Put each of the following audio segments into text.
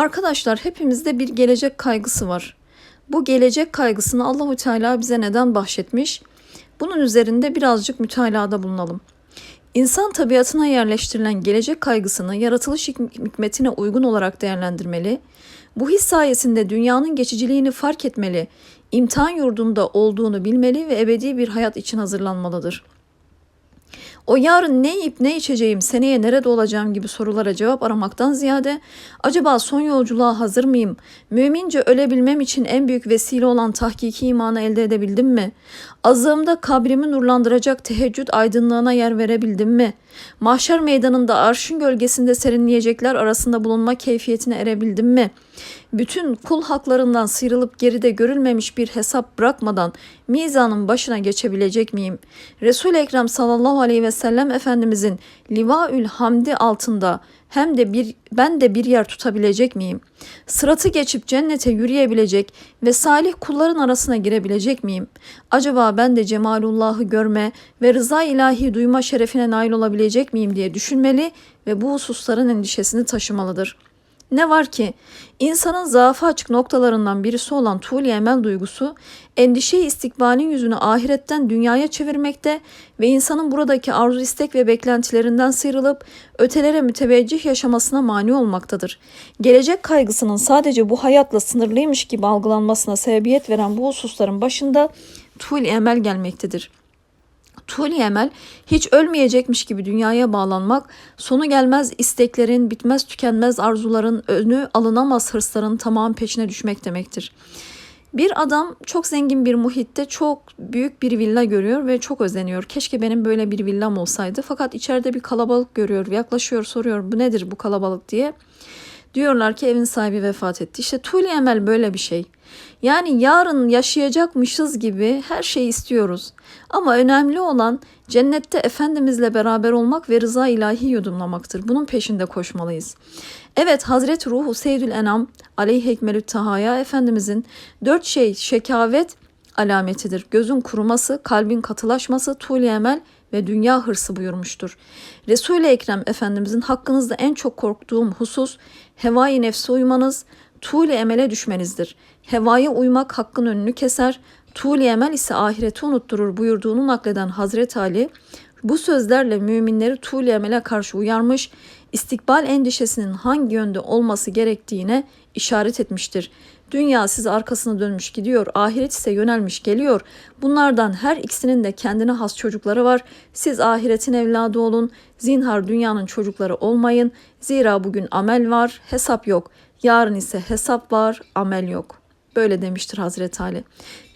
Arkadaşlar hepimizde bir gelecek kaygısı var. Bu gelecek kaygısını Allahu Teala bize neden bahşetmiş? Bunun üzerinde birazcık mütalada bulunalım. İnsan tabiatına yerleştirilen gelecek kaygısını yaratılış hik- hikmetine uygun olarak değerlendirmeli. Bu his sayesinde dünyanın geçiciliğini fark etmeli, imtihan yurdunda olduğunu bilmeli ve ebedi bir hayat için hazırlanmalıdır. O yarın ne yiyip ne içeceğim, seneye nerede olacağım gibi sorulara cevap aramaktan ziyade acaba son yolculuğa hazır mıyım? Mümince ölebilmem için en büyük vesile olan tahkiki imanı elde edebildim mi? Azığımda kabrimi nurlandıracak teheccüd aydınlığına yer verebildim mi? Mahşer meydanında arşın gölgesinde serinleyecekler arasında bulunma keyfiyetine erebildim mi? Bütün kul haklarından sıyrılıp geride görülmemiş bir hesap bırakmadan mizanın başına geçebilecek miyim? Resul-i Ekrem sallallahu aleyhi ve sellem Efendimizin livaül hamdi altında hem de bir ben de bir yer tutabilecek miyim? Sıratı geçip cennete yürüyebilecek ve salih kulların arasına girebilecek miyim? Acaba ben de cemalullahı görme ve rıza ilahi duyma şerefine nail olabilecek miyim diye düşünmeli ve bu hususların endişesini taşımalıdır.'' Ne var ki insanın zaafı açık noktalarından birisi olan tuğli emel duygusu endişeyi istikbalin yüzünü ahiretten dünyaya çevirmekte ve insanın buradaki arzu istek ve beklentilerinden sıyrılıp ötelere müteveccih yaşamasına mani olmaktadır. Gelecek kaygısının sadece bu hayatla sınırlıymış gibi algılanmasına sebebiyet veren bu hususların başında tuğli emel gelmektedir.'' Tuli emel hiç ölmeyecekmiş gibi dünyaya bağlanmak, sonu gelmez isteklerin, bitmez tükenmez arzuların, önü alınamaz hırsların tamam peşine düşmek demektir. Bir adam çok zengin bir muhitte çok büyük bir villa görüyor ve çok özeniyor. Keşke benim böyle bir villam olsaydı. Fakat içeride bir kalabalık görüyor, yaklaşıyor, soruyor bu nedir bu kalabalık diye. Diyorlar ki evin sahibi vefat etti. İşte Tuli Emel böyle bir şey. Yani yarın yaşayacakmışız gibi her şeyi istiyoruz. Ama önemli olan cennette Efendimizle beraber olmak ve rıza ilahi yudumlamaktır. Bunun peşinde koşmalıyız. Evet Hazreti Ruhu Seyyidül Enam aleyhi tahaya Efendimizin dört şey şekavet alametidir. Gözün kuruması, kalbin katılaşması, tuğli emel ve dünya hırsı buyurmuştur. Resul-i Ekrem Efendimizin hakkınızda en çok korktuğum husus hevai nefse uymanız, tuğli emele düşmenizdir. Hevaya uymak hakkın önünü keser, tuğli emel ise ahireti unutturur buyurduğunu nakleden Hazreti Ali, bu sözlerle müminleri tuğli emele karşı uyarmış, istikbal endişesinin hangi yönde olması gerektiğine işaret etmiştir. Dünya size arkasını dönmüş gidiyor, ahiret ise yönelmiş geliyor. Bunlardan her ikisinin de kendine has çocukları var. Siz ahiretin evladı olun, zinhar dünyanın çocukları olmayın. Zira bugün amel var, hesap yok. Yarın ise hesap var, amel yok. Böyle demiştir Hazreti Ali.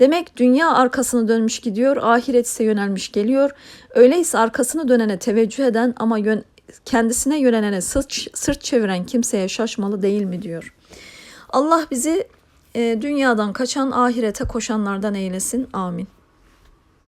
Demek dünya arkasını dönmüş gidiyor, ahiret ise yönelmiş geliyor. Öyleyse arkasını dönene teveccüh eden ama yön, kendisine yönelene sırt, sırt çeviren kimseye şaşmalı değil mi diyor. Allah bizi e, dünyadan kaçan ahirete koşanlardan eylesin. Amin.